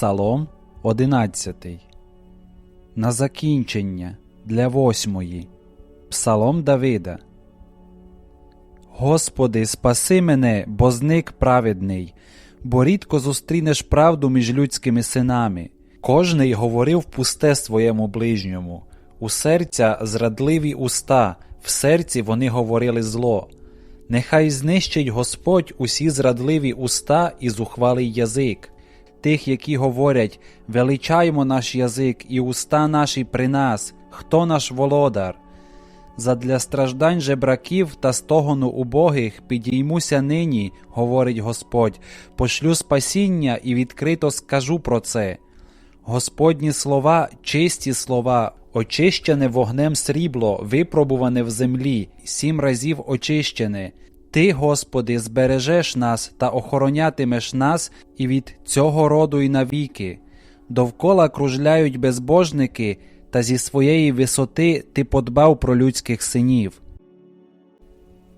Псалом 11. На закінчення для восьмої. Псалом Давида. Господи, спаси мене, бо зник праведний, бо рідко зустрінеш правду між людськими синами. Кожний говорив пусте своєму ближньому. У серця зрадливі уста, в серці вони говорили зло. Нехай знищить Господь усі зрадливі уста і зухвалий язик, тих, які говорять величаймо наш язик і уста наші при нас, хто наш володар. Задля страждань жебраків та стогону убогих підіймуся нині, говорить Господь, пошлю спасіння і відкрито скажу про це. Господні слова, чисті слова, очищене вогнем срібло, випробуване в землі, сім разів очищене. Ти, Господи, збережеш нас та охоронятимеш нас і від цього роду й навіки. Довкола кружляють безбожники, та зі своєї висоти ти подбав про людських синів.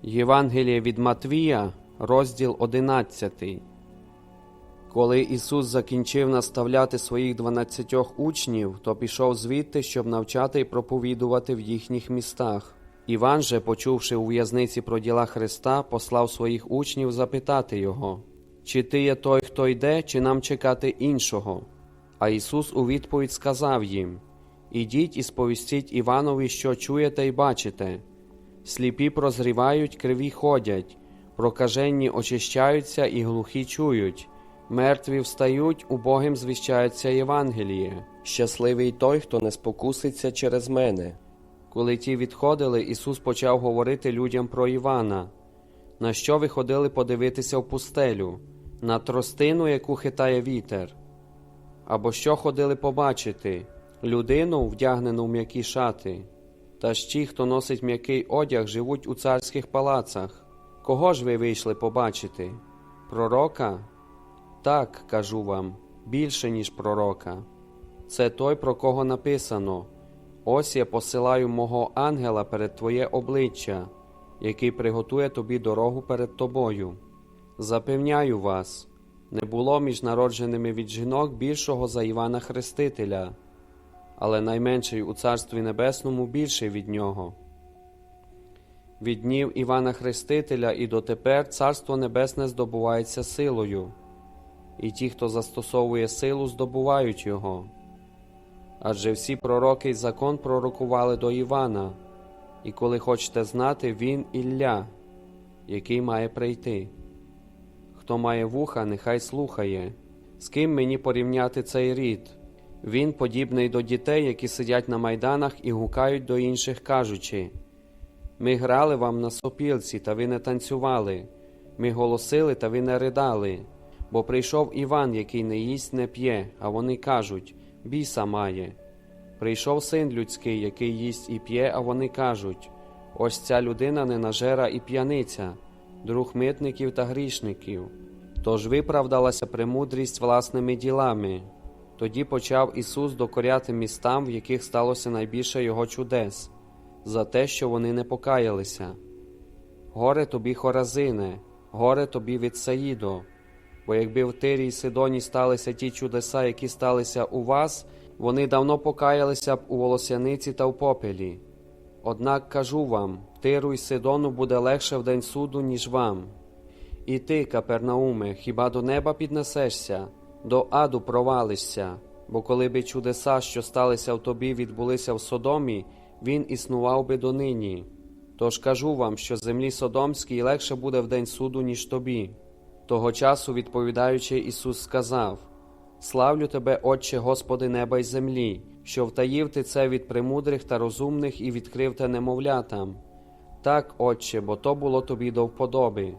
Євангеліє від Матвія, розділ 11. Коли Ісус закінчив наставляти своїх дванадцятьох учнів, то пішов звідти, щоб навчати і проповідувати в їхніх містах. Іван же, почувши у в'язниці про діла Христа, послав своїх учнів запитати його, чи ти є той, хто йде, чи нам чекати іншого? А Ісус у відповідь сказав їм: Ідіть і сповістіть Іванові, що чуєте і бачите. Сліпі прозрівають, криві ходять, прокаженні очищаються і глухі чують, мертві встають, убогим звіщається Євангеліє. Щасливий той, хто не спокуситься через мене. Коли ті відходили, Ісус почав говорити людям про Івана. На що ви ходили подивитися в пустелю, на тростину, яку хитає вітер? Або що ходили побачити людину, вдягнену в м'які шати? Та ж ті, хто носить м'який одяг, живуть у царських палацах. Кого ж ви вийшли побачити? Пророка? Так, кажу вам, більше, ніж пророка. Це той, про кого написано. Ось я посилаю мого ангела перед твоє обличчя, який приготує тобі дорогу перед тобою. Запевняю вас, не було між народженими від жінок більшого за Івана Хрестителя, але найменший у Царстві Небесному більший від нього. Від днів Івана Хрестителя і дотепер Царство Небесне здобувається силою, і ті, хто застосовує силу, здобувають його. Адже всі пророки й закон пророкували до Івана, і коли хочете знати, він Ілля, який має прийти. Хто має вуха, нехай слухає, з ким мені порівняти цей рід. Він подібний до дітей, які сидять на майданах і гукають до інших, кажучи: Ми грали вам на сопілці, та ви не танцювали, ми голосили, та ви не ридали, бо прийшов Іван, який не їсть, не п'є, а вони кажуть біса має. Прийшов син людський, який їсть і п'є, а вони кажуть ось ця людина ненажера і п'яниця, друг митників та грішників. Тож виправдалася премудрість власними ділами. Тоді почав Ісус докоряти містам, в яких сталося найбільше Його чудес, за те, що вони не покаялися. Горе тобі, Хоразине, горе тобі від Саїдо, бо якби в Тирі й Сидоні сталися ті чудеса, які сталися у вас, вони давно покаялися б у волосяниці та в попелі. Однак кажу вам Тиру й Сидону буде легше в день суду, ніж вам. І ти, Капернауме, хіба до неба піднесешся, до аду провалишся, бо коли би чудеса, що сталися в тобі, відбулися в Содомі, він існував би донині. Тож кажу вам, що землі Содомській легше буде в день суду, ніж тобі. Того часу, відповідаючи, Ісус сказав: Славлю тебе, Отче, Господи неба й землі, що втаїв ти це від премудрих та розумних і відкрив те немовлятам. Так, Отче, бо то було тобі до вподоби.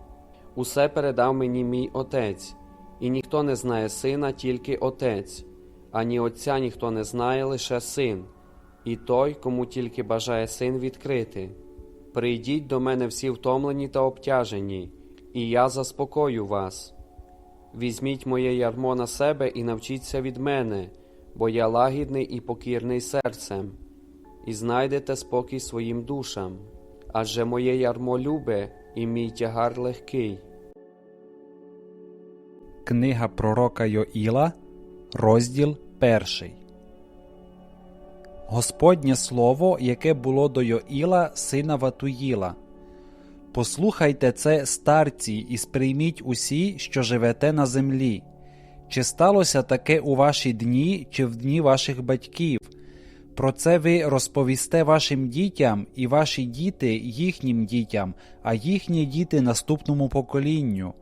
Усе передав мені мій Отець, і ніхто не знає сина, тільки Отець, ані Отця ніхто не знає, лише син, і той, кому тільки бажає син відкрити. Прийдіть до мене всі втомлені та обтяжені, і я заспокою вас. Візьміть моє ярмо на себе і навчіться від мене, бо я лагідний і покірний серцем, і знайдете спокій своїм душам, адже моє ярмо любе і мій тягар легкий. Книга пророка Йоїла, розділ 1. Господнє слово, яке було до Йоїла, сина Ватуїла. Послухайте це, старці, і сприйміть усі, що живете на землі. Чи сталося таке у ваші дні, чи в дні ваших батьків? Про це ви розповісте вашим дітям, і ваші діти їхнім дітям, а їхні діти наступному поколінню.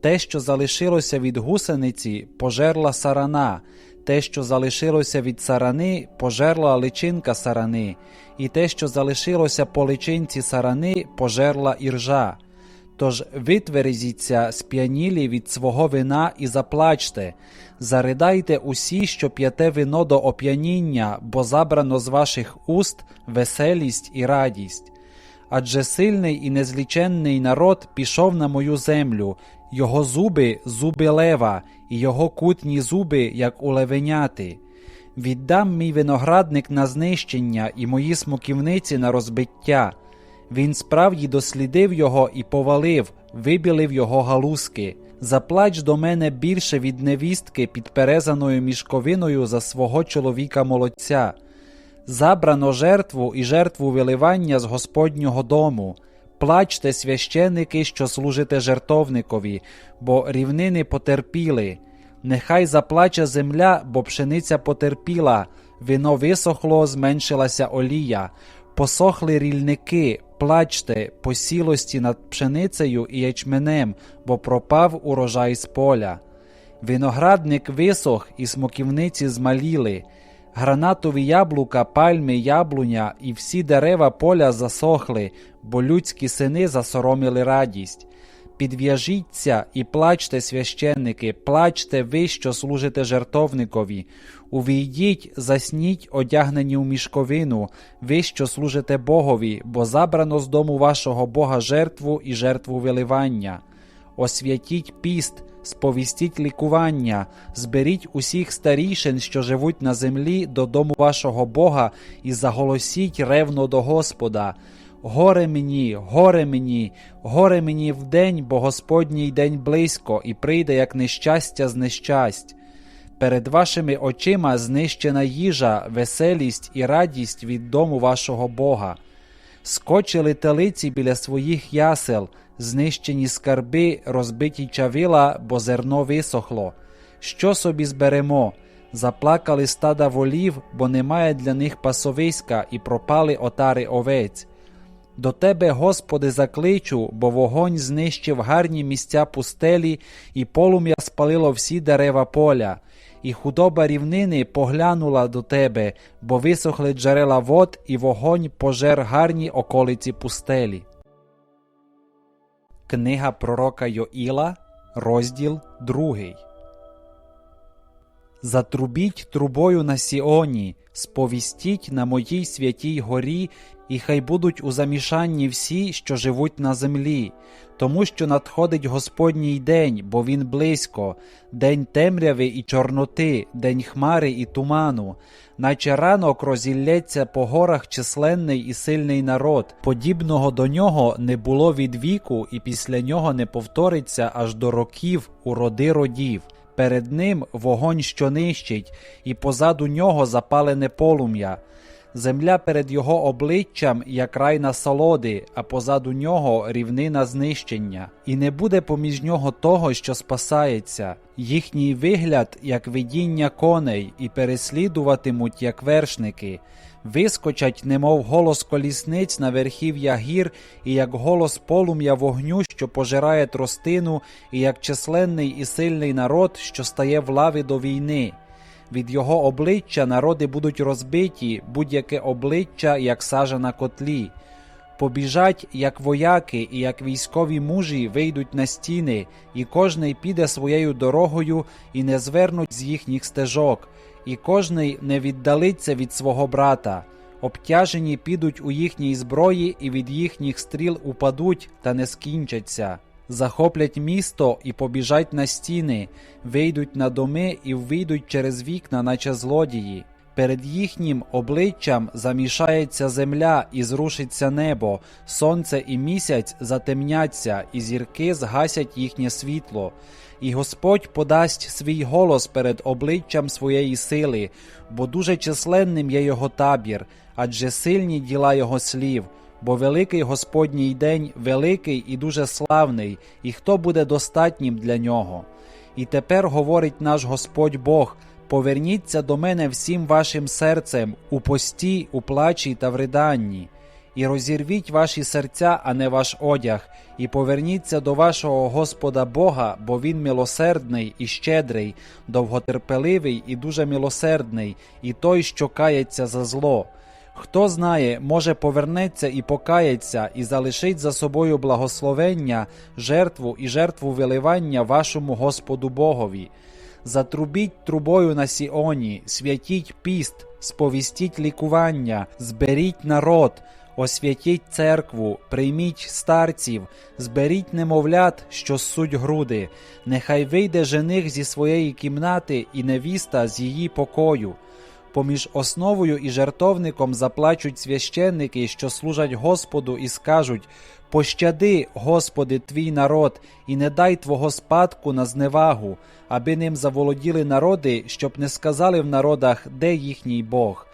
Те, що залишилося від гусениці, пожерла сарана, те, що залишилося від сарани, пожерла личинка сарани, і те, що залишилося по личинці сарани, пожерла іржа. Тож витверзіться сп'янілі від свого вина і заплачте, заридайте усі, що п'яте вино до оп'яніння, бо забрано з ваших уст веселість і радість. Адже сильний і незліченний народ пішов на мою землю, його зуби зуби лева, і його кутні зуби, як у левеняти. Віддам мій виноградник на знищення і мої смоківниці на розбиття. Він справді дослідив його і повалив, вибілив його галузки. Заплач до мене більше від невістки підперезаною мішковиною за свого чоловіка молодця. Забрано жертву і жертву виливання з Господнього дому. Плачте, священики, що служите жертовникові, бо рівнини потерпіли. Нехай заплаче земля, бо пшениця потерпіла, вино висохло, зменшилася олія, посохли рільники, плачте, посілості над пшеницею і ячменем, бо пропав урожай з поля. Виноградник висох, і смоківниці змаліли. Гранатові яблука, пальми, яблуня і всі дерева поля засохли, бо людські сини засоромили радість. Підв'яжіться і плачте, священники, плачте ви, що служите жертовникові. Увійдіть, засніть, одягнені у мішковину, ви, що служите Богові, бо забрано з дому вашого Бога жертву і жертву виливання. Освятіть піст, сповістіть лікування, зберіть усіх старішин, що живуть на землі, додому вашого Бога, і заголосіть ревно до Господа. Горе мені, горе мені, горе мені вдень, бо Господній день близько, і прийде як нещастя з нещасть. Перед вашими очима знищена їжа, веселість і радість від дому вашого Бога. Скочили телиці біля своїх ясел, знищені скарби, розбиті чавила, бо зерно висохло. Що собі зберемо? Заплакали стада волів, бо немає для них пасовиська, і пропали отари овець. До тебе, Господи, закличу, бо вогонь знищив гарні місця пустелі, і полум'я спалило всі дерева поля, і худоба рівнини поглянула до тебе, бо висохли джерела вод, і вогонь пожер гарні околиці пустелі. Книга пророка Йоїла, розділ 2 Затрубіть трубою на Сіоні, сповістіть на моїй святій горі, і хай будуть у замішанні всі, що живуть на землі, тому що надходить Господній день, бо він близько, день темряви і чорноти, день хмари і туману, наче ранок розілється по горах численний і сильний народ. Подібного до нього не було від віку, і після нього не повториться аж до років у роди родів. Перед ним вогонь, що нищить, і позаду нього запалене полум'я. Земля перед його обличчям, як рай насолоди, а позаду нього рівнина знищення, і не буде поміж нього того, що спасається. Їхній вигляд, як видіння коней, і переслідуватимуть, як вершники. Вискочать, немов голос колісниць на верхів'я гір, і як голос полум'я вогню, що пожирає тростину, і як численний і сильний народ, що стає в лаві до війни. Від його обличчя народи будуть розбиті, будь-яке обличчя, як сажа на котлі. Побіжать, як вояки, і як військові мужі вийдуть на стіни, і кожний піде своєю дорогою, і не звернуть з їхніх стежок, і кожний не віддалиться від свого брата. Обтяжені підуть у їхній зброї, і від їхніх стріл упадуть та не скінчаться. Захоплять місто і побіжать на стіни, вийдуть на доми і вийдуть через вікна, наче злодії. Перед їхнім обличчям замішається земля і зрушиться небо, сонце і місяць затемняться, і зірки згасять їхнє світло. І Господь подасть свій голос перед обличчям своєї сили, бо дуже численним є його табір, адже сильні діла його слів. Бо великий Господній день великий і дуже славний, і хто буде достатнім для нього? І тепер говорить наш Господь Бог: поверніться до мене всім вашим серцем у пості, у плачі та в риданні, і розірвіть ваші серця, а не ваш одяг, і поверніться до вашого Господа Бога, бо Він милосердний і щедрий, довготерпеливий і дуже милосердний, і той, що кається за зло. Хто знає, може повернеться і покається, і залишить за собою благословення, жертву і жертву виливання вашому Господу Богові. Затрубіть трубою на Сіоні, святіть піст, сповістіть лікування, зберіть народ, освятіть церкву, прийміть старців, зберіть немовлят, що ссуть груди, нехай вийде жених зі своєї кімнати і невіста з її покою. Поміж основою і жертовником заплачуть священники, що служать Господу, і скажуть: Пощади, Господи, твій народ, і не дай Твого спадку на зневагу, аби ним заволоділи народи, щоб не сказали в народах, де їхній Бог.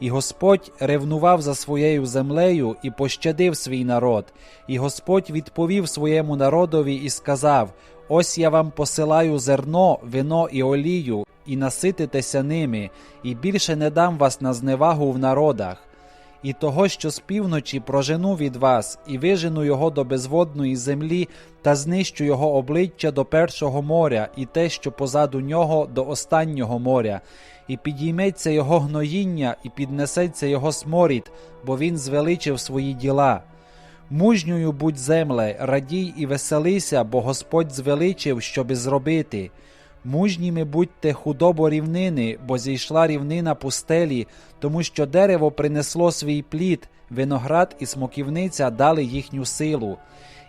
І Господь ревнував за своєю землею і пощадив свій народ. І Господь відповів своєму народові і сказав: Ось я вам посилаю зерно, вино і олію, і насититеся ними, і більше не дам вас на зневагу в народах. І того, що з півночі прожену від вас, і вижену його до безводної землі, та знищу його обличчя до першого моря, і те, що позаду нього, до останнього моря, і підійметься його гноїння, і піднесеться його сморід, бо він звеличив свої діла. Мужньою будь земле, радій і веселися, бо Господь звеличив, щоби зробити. Мужніми будьте худобо рівнини, бо зійшла рівнина пустелі, тому що дерево принесло свій плід, виноград і смоківниця дали їхню силу.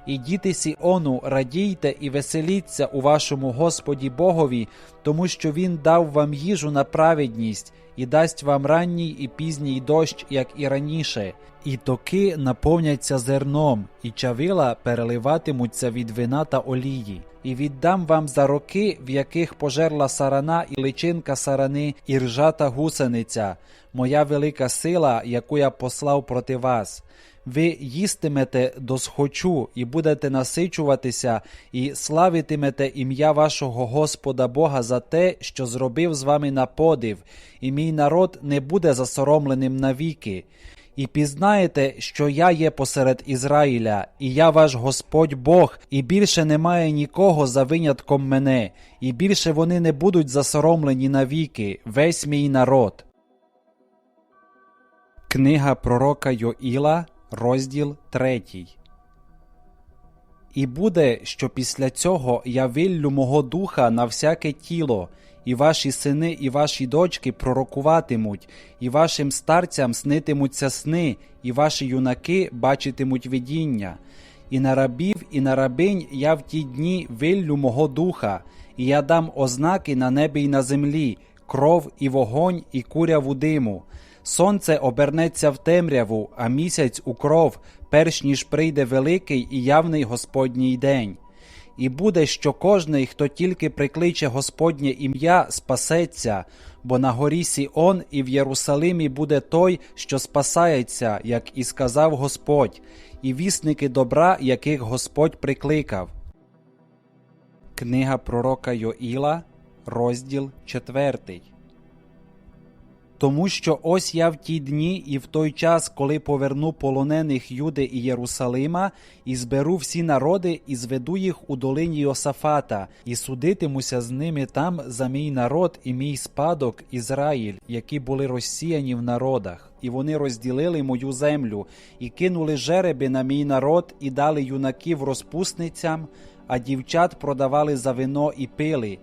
І діти Сіону, радійте і веселіться у вашому Господі Богові, тому що Він дав вам їжу на праведність і дасть вам ранній і пізній дощ, як і раніше, і токи наповняться зерном, і чавила переливатимуться від вина та олії. І віддам вам за роки, в яких пожерла сарана і личинка сарани, і ржата гусениця, моя велика сила, яку я послав проти вас. Ви їстимете досхочу і будете насичуватися, і славитимете ім'я вашого Господа Бога за те, що зробив з вами на подив, і мій народ не буде засоромленим навіки. І пізнаєте, що я є посеред Ізраїля, і я ваш Господь Бог, і більше немає нікого за винятком мене, і більше вони не будуть засоромлені навіки, весь мій народ. Книга пророка Йоїла, розділ 3. І буде, що після цього я виллю мого духа на всяке тіло, і ваші сини і ваші дочки пророкуватимуть, і вашим старцям снитимуться сни, і ваші юнаки бачитимуть видіння. І на рабів, і на рабинь я в ті дні виллю мого духа, і я дам ознаки на небі й на землі, кров і вогонь, і куряву диму. Сонце обернеться в темряву, а місяць у кров, перш ніж прийде великий і явний Господній день. І буде, що кожний, хто тільки прикличе Господнє ім'я, спасеться, бо на горі Сіон і в Єрусалимі буде той, що спасається, як і сказав Господь, і вісники добра, яких Господь прикликав. Книга пророка Йоїла, розділ 4. Тому що ось я в ті дні і в той час, коли поверну полонених Юди і Єрусалима, і зберу всі народи, і зведу їх у долині Йосафата, і судитимуся з ними там за мій народ і мій спадок Ізраїль, які були розсіяні в народах. І вони розділили мою землю, і кинули жереби на мій народ, і дали юнаків розпусницям, а дівчат продавали за вино і пили.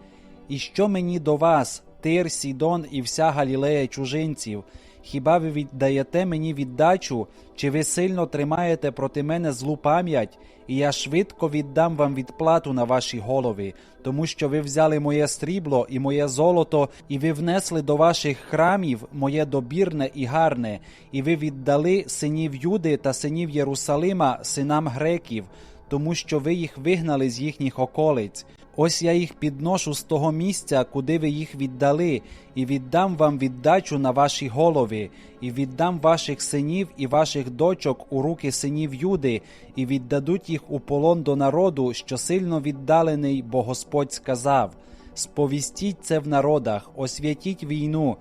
І що мені до вас, Тир, Сідон і вся Галілея чужинців, Хіба ви віддаєте мені віддачу, чи ви сильно тримаєте проти мене злу пам'ять, і я швидко віддам вам відплату на ваші голови, тому що ви взяли моє срібло і моє золото, і ви внесли до ваших храмів моє добірне і гарне, і ви віддали синів Юди та синів Єрусалима синам греків, тому що ви їх вигнали з їхніх околиць. Ось я їх підношу з того місця, куди ви їх віддали, і віддам вам віддачу на ваші голови, і віддам ваших синів і ваших дочок у руки синів Юди, і віддадуть їх у полон до народу, що сильно віддалений, бо Господь сказав: Сповістіть це в народах, освятіть війну,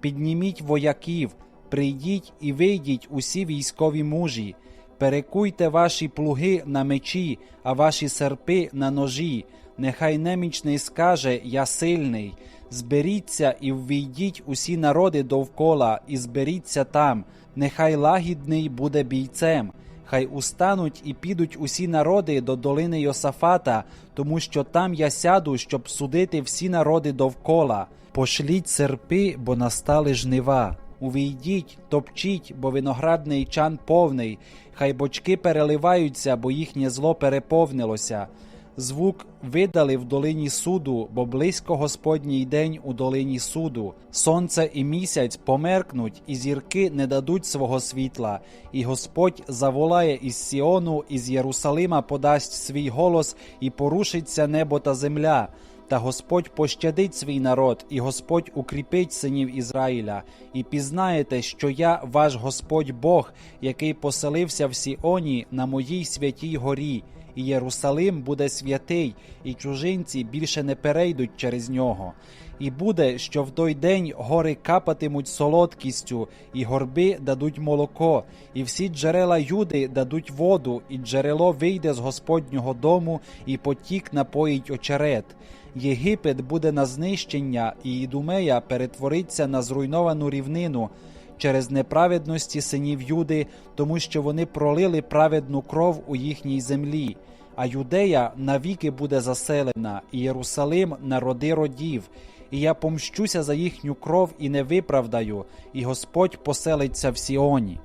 підніміть вояків, прийдіть і вийдіть усі військові мужі. Перекуйте ваші плуги на мечі, а ваші серпи на ножі. Нехай немічний скаже Я сильний. Зберіться і ввійдіть усі народи довкола, і зберіться там. Нехай лагідний буде бійцем. Хай устануть і підуть усі народи до долини Йосафата, тому що там я сяду, щоб судити всі народи довкола. Пошліть серпи, бо настали жнива. Увійдіть, топчіть, бо виноградний чан повний, хай бочки переливаються, бо їхнє зло переповнилося. Звук видали в долині суду, бо близько Господній день у долині суду. Сонце і місяць померкнуть, і зірки не дадуть свого світла, і Господь заволає із Сіону, із Єрусалима подасть свій голос, і порушиться небо та земля. Та Господь пощадить свій народ, і Господь укріпить синів Ізраїля, і пізнаєте, що я ваш Господь Бог, який поселився в Сіоні на моїй святій горі, і Єрусалим буде святий, і чужинці більше не перейдуть через нього. І буде, що в той день гори капатимуть солодкістю, і горби дадуть молоко, і всі джерела Юди дадуть воду, і джерело вийде з Господнього дому, і потік напоїть очерет. Єгипет буде на знищення, і Ідумея перетвориться на зруйновану рівнину через неправедності синів Юди, тому що вони пролили праведну кров у їхній землі. А Юдея навіки буде заселена, і Єрусалим народи родів. І я помщуся за їхню кров і не виправдаю, і Господь поселиться в Сіоні.